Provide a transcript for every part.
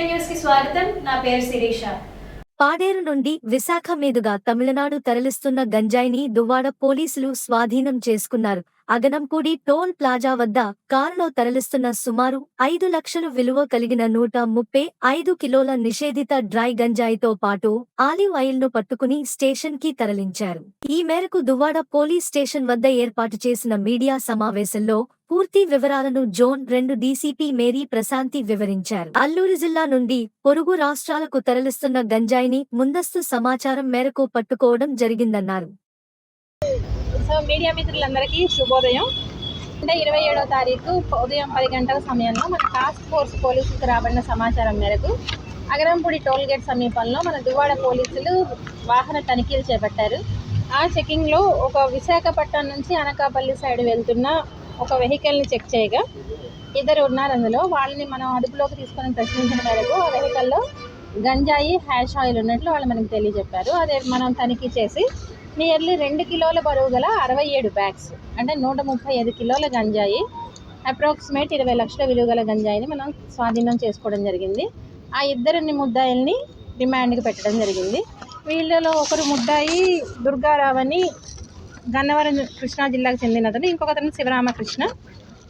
న్యూస్కి స్వాగతం. నా పేరు శిరీష. పాడేరు నుండి విశాఖ మీదుగా తమిళనాడు తరలిస్తున్న గంజాయిని దువ్వాడ పోలీసులు స్వాధీనం చేసుకున్నారు. అగనంపూడి టోల్ ప్లాజా వద్ద కారులో తరలిస్తున్న సుమారు ఐదు లక్షలు విలువ కలిగిన నూట ముప్పై ఐదు కిలోల నిషేధిత డ్రై గంజాయితో పాటు ఆలివ్ ఆయిల్ను పట్టుకుని స్టేషన్కి తరలించారు. ఈ మేరకు దువ్వాడ పోలీస్ స్టేషన్ వద్ద ఏర్పాటు చేసిన మీడియా సమావేశంలో పూర్తి వివరాలను జోన్ రెండు డీసీపీ మేరీ ప్రశాంతి వివరించారు. అల్లూరు జిల్లా నుండి పొరుగు రాష్ట్రాలకు తరలిస్తున్న గంజాయిని ముందస్తు సమాచారం మేరకు పట్టుకోవడం జరిగిందన్నారు. సో మీడియా మిత్రులందరికీ శుభోదయం. అంటే ఇరవై ఏడో తారీఖు ఉదయం పది గంటల సమయంలో మన టాస్క్ ఫోర్స్ పోలీసులకు రాబడిన సమాచారం మేరకు అగరంపూడి టోల్ గేట్ సమీపంలో మన దువ్వాడ పోలీసులు వాహన తనిఖీలు చేపట్టారు. ఆ చెకింగ్లో ఒక విశాఖపట్నం నుంచి అనకాపల్లి సైడ్ వెళ్తున్న ఒక వెహికల్ని చెక్ చేయగా ఇద్దరు ఉన్నారు అందులో. వాళ్ళని మనం అదుపులోకి తీసుకొని ప్రశ్నించిన మేరకు ఆ వెహికల్లో గంజాయి హ్యాష్ ఆయిల్ ఉన్నట్లు వాళ్ళు మనకు తెలియజెప్పారు. అదే మనం తనిఖీ చేసి నియర్లీ రెండు కిలోల బరువు గల అరవై ఏడు బ్యాగ్స్ అంటే నూట ముప్పై ఐదు కిలోల గంజాయి అప్రాక్సిమేట్ ఇరవై లక్షల విలువ గల గంజాయిని మనం స్వాధీనం చేసుకోవడం జరిగింది. ఆ ఇద్దరిని ముద్దాయిల్ని రిమాండ్కి పెట్టడం జరిగింది. వీళ్ళలో ఒకరు ముద్దాయి దుర్గారావు అని గన్నవరం కృష్ణా జిల్లాకు చెందిన అతను ఇంకొకతను శివరామకృష్ణ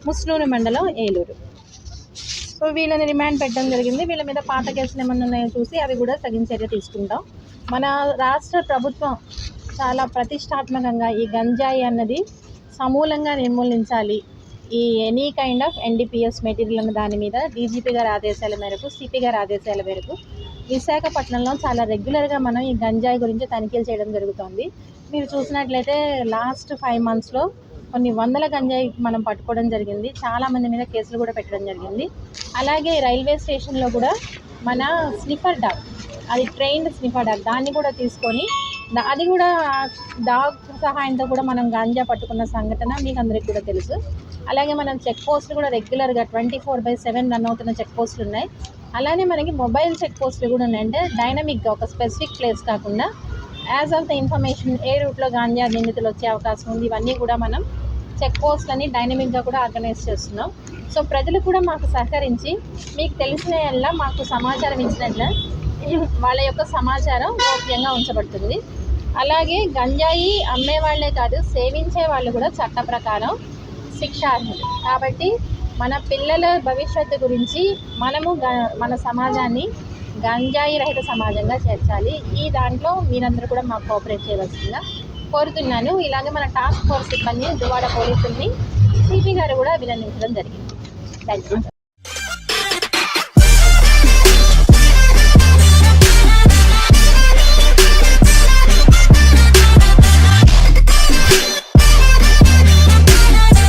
ముస్నూరు మండలం ఏలూరు. సో వీళ్ళని రిమాండ్ పెట్టడం జరిగింది. వీళ్ళ మీద పాత కేసులు ఏమన్నా ఉన్నాయో చూసి అవి కూడా తగిన చర్య తీసుకుంటాం. మన రాష్ట్ర ప్రభుత్వం చాలా ప్రతిష్టాత్మకంగా ఈ గంజాయి అన్నది సమూలంగా నిర్మూలించాలి. ఈ any kind of NDPS material అన్న దాని మీద డీజీపీ గారి ఆదేశాల మేరకు సిపి గారి ఆదేశాల మేరకు విశాఖపట్నంలో చాలా రెగ్యులర్గా మనం ఈ గంజాయి గురించి తనిఖీలు చేయడం జరుగుతోంది. మీరు చూసినట్లయితే లాస్ట్ ఫైవ్ మంత్స్లో కొన్ని వందల గంజాయి మనం పట్టుకోవడం జరిగింది. చాలామంది మీద కేసులు కూడా పెట్టడం జరిగింది. అలాగే రైల్వే స్టేషన్లో కూడా మన స్నిఫర్ డాగ్ అది ట్రైన్డ్ స్నిఫర్ డాగ్ దాన్ని కూడా తీసుకొని అది కూడా డాగ్ సహాయంతో కూడా మనం గాంజా పట్టుకున్న సంఘటన మీకు అందరికి కూడా తెలుసు. అలాగే మనం చెక్ పోస్టులు కూడా రెగ్యులర్గా twenty four by seven run అవుతున్న చెక్ పోస్టులు ఉన్నాయి. అలానే మనకి మొబైల్ చెక్ పోస్టులు కూడా ఉన్నాయి అంటే డైనమిక్గా ఒక స్పెసిఫిక్ ప్లేస్ కాకుండా యాజ్ ఆఫ్ ద ఇన్ఫర్మేషన్ ఏ రూట్లో గాంజా నిందితులు వచ్చే అవకాశం ఉంది ఇవన్నీ కూడా మనం చెక్ పోస్ట్లని డైనమిక్గా కూడా ఆర్గనైజ్ చేస్తున్నాం. సో ప్రజలు కూడా మాకు సహకరించి మీకు తెలిసిన ఎలా మాకు సమాచారం ఇచ్చినట్ల వాళ్ళ యొక్క సమాచారం గోప్యంగా ఉంచబడుతుంది. అలాగే గంజాయి అమ్మే వాళ్ళే కాదు సేవించే వాళ్ళు కూడా చట్ట ప్రకారం శిక్షార్హులు. కాబట్టి మన పిల్లల భవిష్యత్తు గురించి మనము గ- మన సమాజాన్ని గంజాయి రహిత సమాజంగా చేర్చాలి. ఈ దాంట్లో మీరందరూ కూడా మాకు కోఆపరేట్ చేయవలసిందిగా కోరుతున్నాను. ఇలాగే మన టాస్క్ ఫోర్స్ సిబ్బంది దువాడ పోలీసుల్ని సిపి గారు కూడా అభినందించడం జరిగింది. Thank you